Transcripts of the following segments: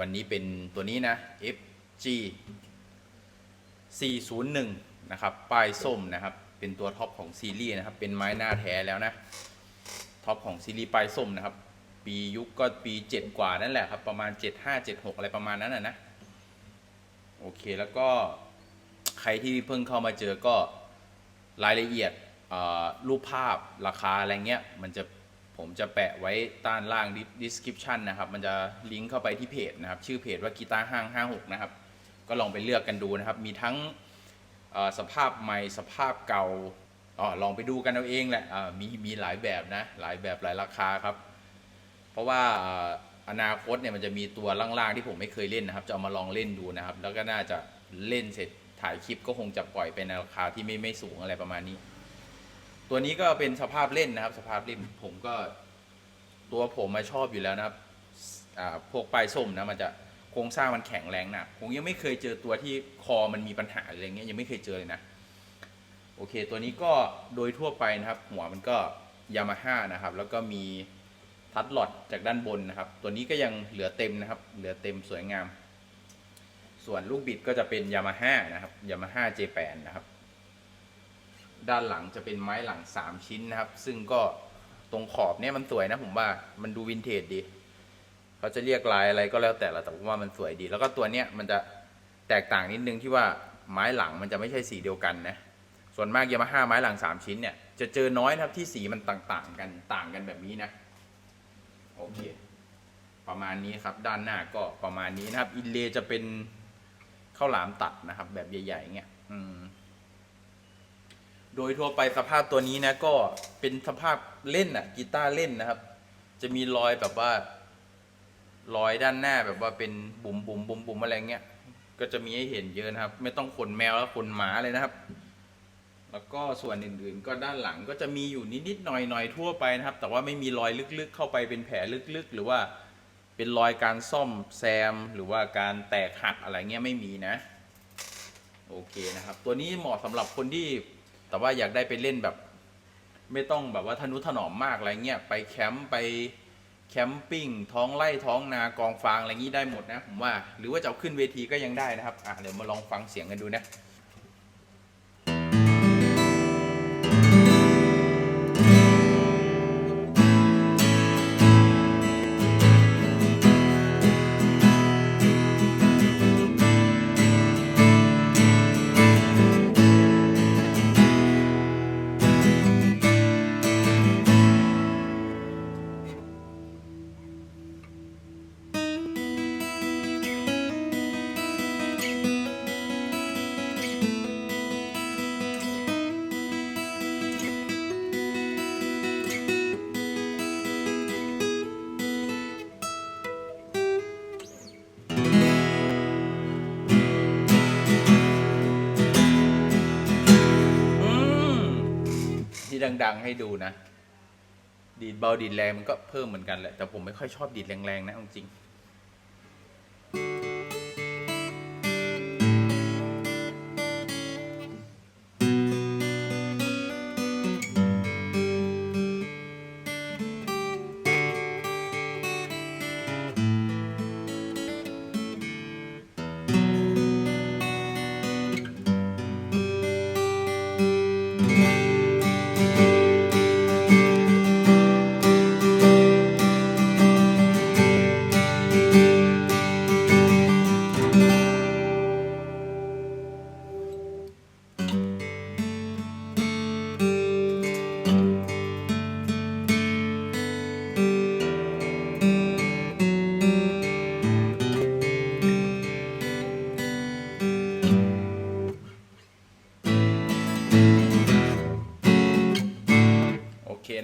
วันนี้เป็นตัวนี้นะ FG 401 นะครับ ป้ายส้มนะครับ เป็นตัวท็อปของซีรีส์นะครับ เป็นไม้หน้าแท้แล้วนะ ท็อปของซีรีส์ป้ายส้มนะครับ ปียุคก็ปี 7 กว่านั่นแหละครับ ประมาณ 75 76 อะไรประมาณนั้นนะนะ โอเค แล้วก็ใครที่เพิ่งเข้ามาเจอก็รายละเอียดรูปภาพราคาอะไรเงี้ย มันจะ ผมจะแปะไว้ใต้ล่าง description นะครับ มันจะลิงก์เข้าไปที่เพจนะครับ ชื่อเพจว่ากีตาร์ห้าง56 นะครับ ก็ลองไปเลือกกันดูนะครับ มีทั้งสภาพใหม่สภาพเก่าอ๋อลองไปดูกันเอาเองแหละอ่ามีมีหลายแบบนะ หลายแบบหลายราคาครับ เพราะว่าอนาคตเนี่ยมันจะมีตัวล่างๆที่ผมไม่เคยเล่นนะครับ จะเอามาลองเล่นดูนะครับ แล้วก็น่าจะเล่นเสร็จถ่ายคลิปก็คงจะปล่อยไปในราคาที่ไม่ไม่สูงอะไรประมาณนี้ ตัวนี้ก็เป็นสภาพเล่นนะครับ สภาพเล่นผมก็ ตัวผมมาชอบอยู่แล้วนะครับพวกปลายส้มนะมันจะโครงสร้างมันแข็งแรงนะผมยังไม่เคยเจอตัวที่คอมันมีปัญหาอะไรเงี้ยยังไม่เคยเจอเลยนะโอเค ตัวนี้ก็โดยทั่วไปนะครับ หัวมันก็ยามาฮ่านะครับ แล้วก็มีทัดหลอดจากด้านบนนะครับ ตัวนี้ก็ยังเหลือเต็มนะครับ เหลือเต็มสวยงาม ส่วนลูกบิดก็จะเป็นยามาฮ่านะครับยามาฮ่า J8 นะครับ ด้านหลังจะเป็นไม้หลัง 3 ชิ้นนะครับ ซึ่งก็ตรงขอบเนี่ยมันสวยนะผมว่ามันดูวินเทจดีเขาจะเรียกลายอะไรก็แล้วแต่ละแต่ผมว่ามันสวยดี แล้วก็ตัวเนี้ยมันจะแตกต่างนิดนึงที่ว่าไม้หลังมันจะไม่ใช่สีเดียวกันนะส่วนมากยามาฮ่าไม้หลัง 3 ชิ้นเนี่ยจะเจอน้อยนะครับที่สีมันต่างๆกันต่างกันแบบนี้นะโอเคประมาณนี้ครับด้านหน้าก็ประมาณนี้นะครับ อินเลจะเป็นข้าวหลามตัดนะครับ แบบใหญ่ๆเงี้ยอืม โดยทั่วไปสภาพตัวนี้นะก็เป็นสภาพเล่นอะกีตาร์เล่นนะครับ จะมีรอยแบบว่ารอยด้านหน้าแบบว่าเป็นบุ๋มบุ๋มบุ๋มบุ๋มอะไรเงี้ยก็จะมีให้เห็นเยอะนะครับ ไม่ต้องขนแมวแล้วขนหมาเลยนะครับ แล้วก็ส่วนอื่นๆ ก็ด้านหลังก็จะมีอยู่นิดๆหน่อยๆทั่วไปนะครับ แต่ว่าไม่มีรอยลึกๆ เข้าไปเป็นแผลลึกๆ หรือว่าเป็นรอยการซ่อมแซมหรือว่าการแตกหักอะไรเงี้ยไม่มีนะ โอเคนะครับ ตัวนี้เหมาะสำหรับคนที่ แต่ว่าอยากได้ไปเล่นแบบ ไม่ต้องแบบว่าทนุถนอมมากอะไรเงี้ยไปแคมป์ไปแคมปิ้งท้องไร่ท้องนากองฟางอะไรงี้ได้หมดนะผมว่า หรือว่าจะเอาขึ้นเวทีก็ยังได้นะครับอะเดี๋ยวมาลองฟังเสียงกันดูนะ ดัง ๆ ให้ดูนะ ดีดเบาดีดแรงมันก็เพิ่มเหมือนกันแหละแต่ผมไม่ค่อยชอบดีดแรงๆนะจริง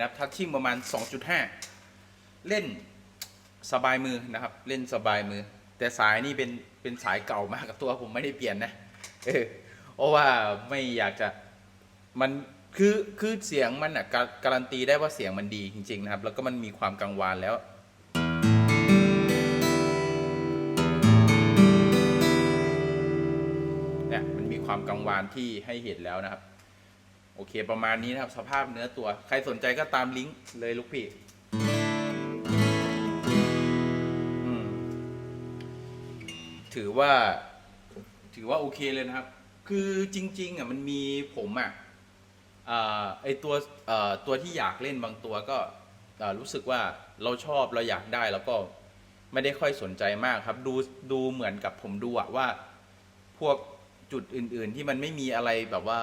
นะครับทัชชิ่งประมาณ 2.5 เล่นสบายมือนะครับ เล่นสบายมือ แต่สายนี่เป็นเป็นสายเก่ามากกับตัวผมไม่ได้เปลี่ยนนะเออเพราะว่าไม่อยากจะมันคือคือเสียงมันอะการการันตีได้ว่าเสียงมันดีจริง ๆ นะครับ แล้วก็มันมีความกังวานแล้วเนี่ยมันมีความกังวานที่ให้เห็นแล้วนะครับ โอเคประมาณนี้นะครับ สภาพเนื้อตัว ใครสนใจก็ตามลิงก์เลยลูกพี่ถือว่า ถือว่าโอเคเลยนะครับ คือจริง ๆ อะ มันมีผมอะไอตัวตัวที่อยากเล่นบางตัวก็รู้สึกว่าเราชอบเราอยากได้แล้วก็ไม่ได้ค่อยสนใจมากครับ ดูดูเหมือนกับผมดูอะว่า พวกจุดอื่น ๆ ที่มันไม่มีอะไรแบบว่า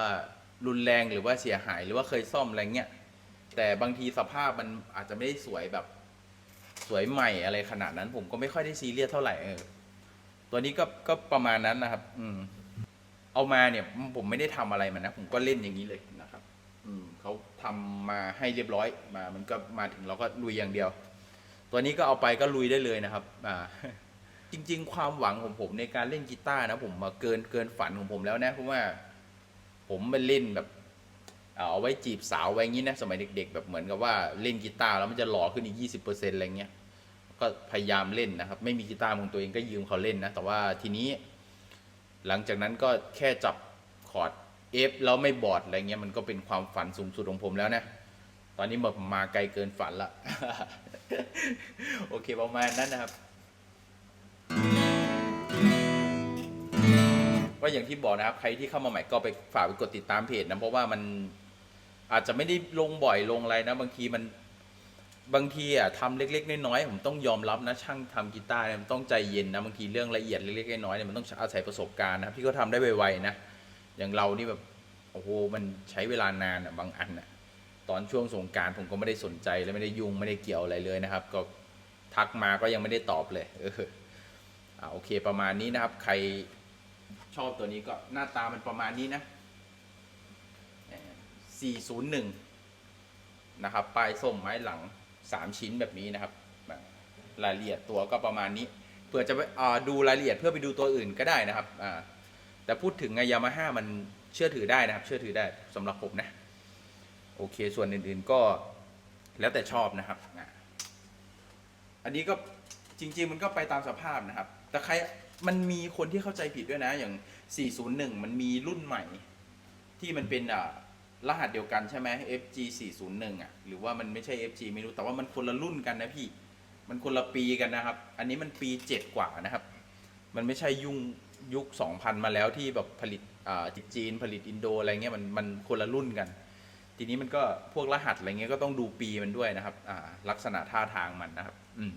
รุนแรงหรือว่าเสียหายหรือว่าเคยซ่อมอะไรเงี้ยแต่บางทีสภาพมันอาจจะไม่ได้สวยแบบสวยใหม่อะไรขนาดนั้น ผมก็ไม่ค่อยได้ซีเรียสเท่าไหร่เออตัวนี้ก็ก็ประมาณนั้นนะครับ อืม เอามาเนี่ย ผมไม่ได้ทำอะไรมันนะผมก็เล่นอย่างนี้เลยนะครับ อืมเขาทำมาให้เรียบร้อยมา มันก็มาถึงเราก็ลุยอย่างเดียว ตัวนี้ก็เอาไปก็ลุยได้เลยนะครับ อ่า จริง ๆ ความหวังของผมในการเล่นกีตาร์นะผมมาเกินเกินฝันของผมแล้วนะเพราะว่า ผมมาเล่นแบบเอาไว้จีบสาวไว้อย่างนี้นะสมัยเด็ก ๆ แบบเหมือนกับว่าเล่นกีตาร์แล้วมันจะหล่อขึ้นอีกยี่สิบเปอร์เซ็นต์อะไรเงี้ยก็พยายามเล่นนะครับ ไม่มีกีตาร์ของตัวเองก็ยืมเขาเล่นนะ แต่ว่าทีนี้ หลังจากนั้นก็แค่จับคอร์ด F แล้วไม่บอดอะไรเงี้ยมันก็เป็นความฝันสูงสุดของผมแล้วนะ ตอนนี้มามาไกลเกินฝันละ โอเคประมาณนั้นนะครับ ก็อย่างที่บอกนะครับ ใครที่เข้ามาใหม่ก็ไปฝากไปกดติดตามเพจนะเพราะว่ามันอาจจะไม่ได้ลงบ่อยลงอะไรนะ บางทีมันบางทีอะทำเล็ก ๆ น้อยๆผมต้องยอมรับนะช่างทำกีตาร์เนี่ยมันต้องใจเย็นนะบางทีเรื่องละเอียดเล็กๆน้อยๆเนี่ยมันต้องอาศัยประสบการณ์นะครับที่เขาทำได้ไวๆนะอย่างเรานี่แบบโอ้โหมันใช้เวลานานอะบางอันอะตอนช่วงสงการผมก็ไม่ได้สนใจและไม่ได้ยุ่งไม่ได้เกี่ยวอะไรเลยนะครับ ก็ทักมาก็ยังไม่ได้ตอบเลยเอออ่าโอเคประมาณนี้นะครับ ใคร ชอบตัวนี้ก็หน้าตามันประมาณนี้นะ 401 นะครับ ปลายส้มไม้หลัง 3 ชิ้นแบบนี้นะครับ รายละเอียดตัวก็ประมาณนี้ เพื่อจะไปดูรายละเอียดเพื่อไปดูตัวอื่นก็ได้นะครับ แต่พูดถึงยามาฮ่ามันเชื่อถือได้นะครับ เชื่อถือได้สำหรับผมนะ โอเค ส่วนอื่นๆก็แล้วแต่ชอบนะครับ อันนี้ก็จริง ๆ มันก็ไปตามสภาพนะครับ แต่ใครมันมีคนที่เข้าใจผิดด้วยนะ อย่าง 401 มันมีรุ่นใหม่ ที่มันเป็นอ่ารหัสเดียวกันใช่ไหม FG 401อะ หรือว่ามันไม่ใช่ FG ไม่รู้ แต่ว่ามันคนละรุ่นกันนะพี่ มันคนละปีกันนะครับ อันนี้มันปี 7 กว่านะครับ มันไม่ใช่ยุ่งยุค 2000 มาแล้วที่แบบผลิตอ่าจีนผลิตอินโดอะไรเงี้ยมันมันคนละรุ่นกัน ทีนี้มันก็พวกรหัสอะไรเงี้ยก็ต้องดูปีมันด้วยนะครับอ่าลักษณะท่าทางมันนะครับ อืม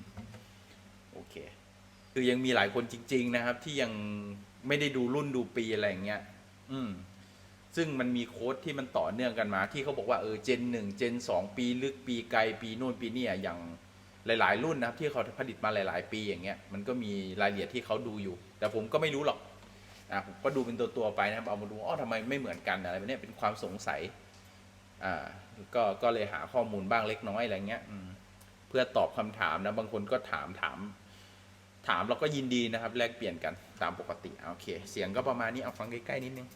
โอเค คือยังมีหลายคนจริง ๆ นะครับ ที่ยังไม่ได้ดูรุ่นดูปีอะไรอย่างเงี้ย อืม ซึ่งมันมีโค้ดที่มันต่อเนื่องกันมา ที่เขาบอกว่าเออเจนหนึ่งเจนสองปีลึกปีไกลปีโน่นปีนี่อะอย่างหลาย ๆ รุ่นนะครับ ที่เขาผลิตมาหลาย ๆ ปีอย่างเงี้ยมันก็มีรายละเอียดที่เขาดูอยู่ แต่ผมก็ไม่รู้หรอกอ่าผมก็ดูเป็นตัว ๆ ไปนะครับเอามาดูอ๋อทำไมไม่เหมือนกันอะไรแบบนี้เป็นความสงสัยอ่าก็ก็เลยหาข้อมูลบ้างเล็กน้อยอะไรเงี้ยเพื่อตอบคำถามนะบางคนก็ถามถาม ถามเราก็ยินดีนะครับ แลกเปลี่ยนกันตามปกติโอเค เสียงก็ประมาณนี้เอาฟังใกล้ๆนิดนึง